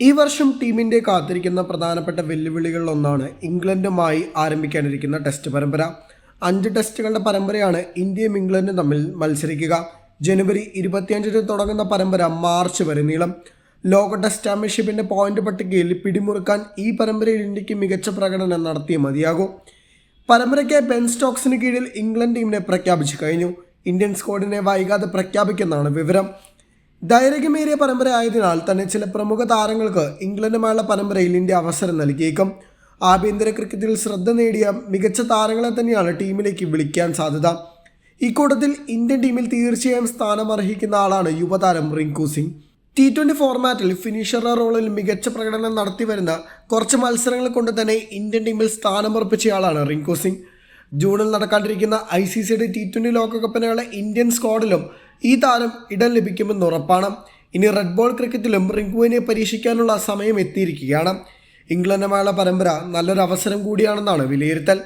ഈ വർഷം ടീമിന്റെ കാത്തിരിക്കുന്ന പ്രധാനപ്പെട്ട വെല്ലുവിളികളിലൊന്നാണ് ഇംഗ്ലണ്ടുമായി ആരംഭിക്കാനിരിക്കുന്ന ടെസ്റ്റ് പരമ്പര. അഞ്ച് ടെസ്റ്റുകളുടെ പരമ്പരയാണ് ഇന്ത്യയും ഇംഗ്ലണ്ടും തമ്മിൽ മത്സരിക്കുക. ജനുവരി ഇരുപത്തിയഞ്ചിന് തുടങ്ങുന്ന പരമ്പര മാർച്ച് വരെ നീളം. ലോക ടെസ്റ്റ് ചാമ്പ്യൻഷിപ്പിന്റെ പോയിന്റ് പട്ടികയിൽ പിടിമുറുക്കാൻ ഈ പരമ്പരയിൽ ഇന്ത്യയ്ക്ക് മികച്ച പ്രകടനം നടത്തിയേ മതിയാകൂ. പരമ്പരയ്ക്ക് ബെൻ സ്റ്റോക്സിന് കീഴിൽ ഇംഗ്ലണ്ട് ടീമിനെ പ്രഖ്യാപിച്ചു കഴിഞ്ഞു. ഇന്ത്യൻ സ്ക്വാഡിനെ വൈകാതെ പ്രഖ്യാപിക്കുന്നതാണ് വിവരം. ദൈർഘ്യമേറിയ പരമ്പര ആയതിനാൽ തന്നെ ചില പ്രമുഖ താരങ്ങൾക്ക് ഇംഗ്ലണ്ടുമായുള്ള പരമ്പരയിൽ ഇന്ത്യ അവസരം നൽകിയേക്കും. ആഭ്യന്തര ക്രിക്കറ്റിൽ ശ്രദ്ധ നേടിയ മികച്ച താരങ്ങളെ തന്നെയാണ് ടീമിലേക്ക് വിളിക്കാൻ സാധ്യത. ഇക്കൂട്ടത്തിൽ ഇന്ത്യൻ ടീമിൽ തീർച്ചയായും സ്ഥാനം അർഹിക്കുന്ന ആളാണ് യുവതാരം റിങ്കു സിംഗ്. ടി ട്വന്റി ഫോർമാറ്റിൽ ഫിനിഷർ റോളിൽ മികച്ച പ്രകടനം നടത്തി വരുന്ന കുറച്ച് മത്സരങ്ങൾ കൊണ്ട് തന്നെ ഇന്ത്യൻ ടീമിൽ സ്ഥാനമുറപ്പിച്ചയാളാണ് റിങ്കു സിംഗ്. ജൂണിൽ നടക്കാണ്ടിരിക്കുന്ന ഐ സി സിയുടെ ടി ട്വന്റി ലോകകപ്പിനുള്ള ഇന്ത്യൻ സ്ക്വാഡിലും ഈ താരം ഇടം ലഭിക്കുമെന്ന് ഉറപ്പാണ്. ഇനി റെഡ് ബോൾ ക്രിക്കറ്റിലും റിങ്കുവിനെ പരീക്ഷിക്കാനുള്ള സമയം എത്തിയിരിക്കുകയാണ്. ഇംഗ്ലണ്ടുമായുള്ള പരമ്പര നല്ലൊരു അവസരം കൂടിയാണെന്നാണ് വിലയിരുത്തൽ.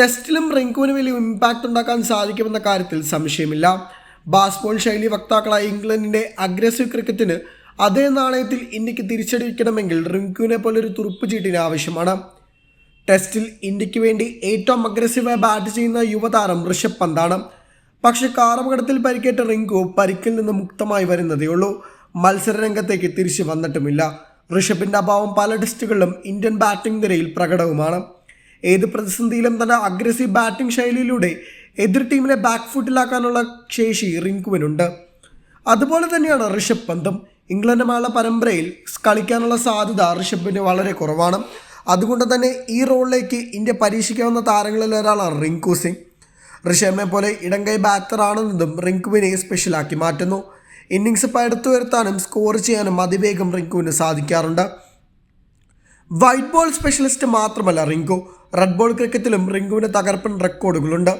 ടെസ്റ്റിലും റിങ്കുവിന് വലിയ ഇമ്പാക്റ്റ് ഉണ്ടാക്കാൻ സാധിക്കുമെന്ന കാര്യത്തിൽ സംശയമില്ല. ബാസ്ബോൾ ശൈലി വക്താക്കളായ ഇംഗ്ലണ്ടിന്റെ അഗ്രസീവ് ക്രിക്കറ്റിന് അതേ നാണയത്തിൽ ഇന്ത്യയ്ക്ക് തിരിച്ചടിക്കണമെങ്കിൽ റിങ്കുവിനെ പോലൊരു തുറുപ്പ് ചീട്ടിന് ആവശ്യമാണ് ടെസ്റ്റിൽ ഇന്ത്യയ്ക്ക് വേണ്ടി ഏറ്റവും അഗ്രസീവായി ബാറ്റ് ചെയ്യുന്ന യുവതാരം ഋഷഭ് പന്താണ്. പക്ഷെ കാറപകടത്തിൽ പരിക്കേറ്റ റിങ്കു പരിക്കിൽ നിന്ന് മുക്തമായി വരുന്നതേ ഉള്ളൂ. മത്സര രംഗത്തേക്ക് തിരിച്ചു വന്നിട്ടുമില്ല. ഋഷഭിന്റെ അഭാവം പല ടെസ്റ്റുകളിലും ഇന്ത്യൻ ബാറ്റിംഗ് നിരയിൽ പ്രകടവുമാണ്. ഏത് പ്രതിസന്ധിയിലും തന്റെ അഗ്രസീവ് ബാറ്റിംഗ് ശൈലിയിലൂടെ എതിർ ടീമിനെ ബാക്ക് ഫുട്ടിലാക്കാനുള്ള ശേഷി റിങ്കുവിനുണ്ട്. അതുപോലെ തന്നെയാണ് ഋഷഭ് പന്തും. ഇംഗ്ലണ്ടുമായുള്ള പരമ്പരയിൽ കളിക്കാനുള്ള സാധ്യത ഋഷഭിന് വളരെ കുറവാണ്. അതുകൊണ്ട് തന്നെ ഈ റോളിലേക്ക് ഇന്ത്യ പരീക്ഷിക്കാവുന്ന താരങ്ങളിൽ ഒരാളാണ് റിങ്കു സിംഗ്. ഋഷഭിനെ പോലെ ഇടങ്കൈ ബാറ്ററാണെന്നതും റിങ്കുവിനെ സ്പെഷ്യലാക്കി മാറ്റുന്നു. ഇന്നിങ്സ് പടുത്തു വരുത്താനും സ്കോർ ചെയ്യാനും അതിവേഗം റിങ്കുവിന് സാധിക്കാറുണ്ട്. വൈറ്റ് ബോൾ സ്പെഷ്യലിസ്റ്റ് മാത്രമല്ല റിങ്കു. റെഡ് ബോൾ ക്രിക്കറ്റിലും റിങ്കുവിന് തകർപ്പൻ റെക്കോർഡുകളുണ്ട്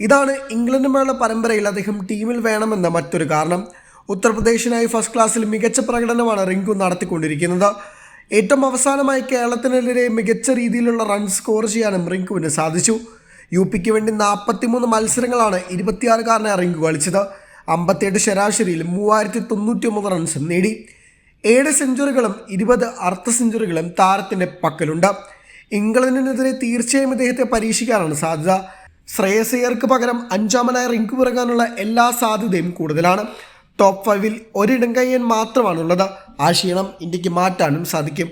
ഇതാണ് ഇംഗ്ലണ്ടുമായുള്ള പരമ്പരയിൽ അദ്ദേഹം ടീമിൽ വേണമെന്ന മറ്റൊരു കാരണം. ഉത്തർപ്രദേശിനായി ഫസ്റ്റ് ക്ലാസ്സിൽ മികച്ച പ്രകടനമാണ് റിങ്കു നടത്തിക്കൊണ്ടിരിക്കുന്നത്. ഏറ്റവും അവസാനമായി കേരളത്തിനെതിരെ മികച്ച രീതിയിലുള്ള റൺ സ്കോർ ചെയ്യാനും റിങ്കുവിന് സാധിച്ചു. യു പിക്ക് വേണ്ടി നാൽപ്പത്തിമൂന്ന് മത്സരങ്ങളാണ് ഇരുപത്തിയാറുകാരനെ ഇറങ്ങി കളിച്ചത്. അമ്പത്തിയെട്ട് ശരാശരിയിൽ മൂവായിരത്തി തൊണ്ണൂറ്റി ഒമ്പത് റൺസും നേടി. ഏഴ് സെഞ്ചുറികളും ഇരുപത് അർദ്ധ സെഞ്ചുറികളും താരത്തിന്റെ പക്കലുണ്ട്. ഇംഗ്ലണ്ടിനെതിരെ തീർച്ചയായും ഇദ്ദേഹത്തെ പരീക്ഷിക്കാനാണ് സാധ്യത. ശ്രേയസ് അയ്യർക്ക് പകരം അഞ്ചാമനായ റിങ്ക് പിറകാനുള്ള എല്ലാ സാധ്യതയും കൂടുതലാണ്. ടോപ്പ് ഫൈവിൽ ഒരിടം കയ്യൻ മാത്രമാണുള്ളത്. ആ ക്ഷീണം ഇന്ത്യയ്ക്ക് മാറ്റാനും സാധിക്കും.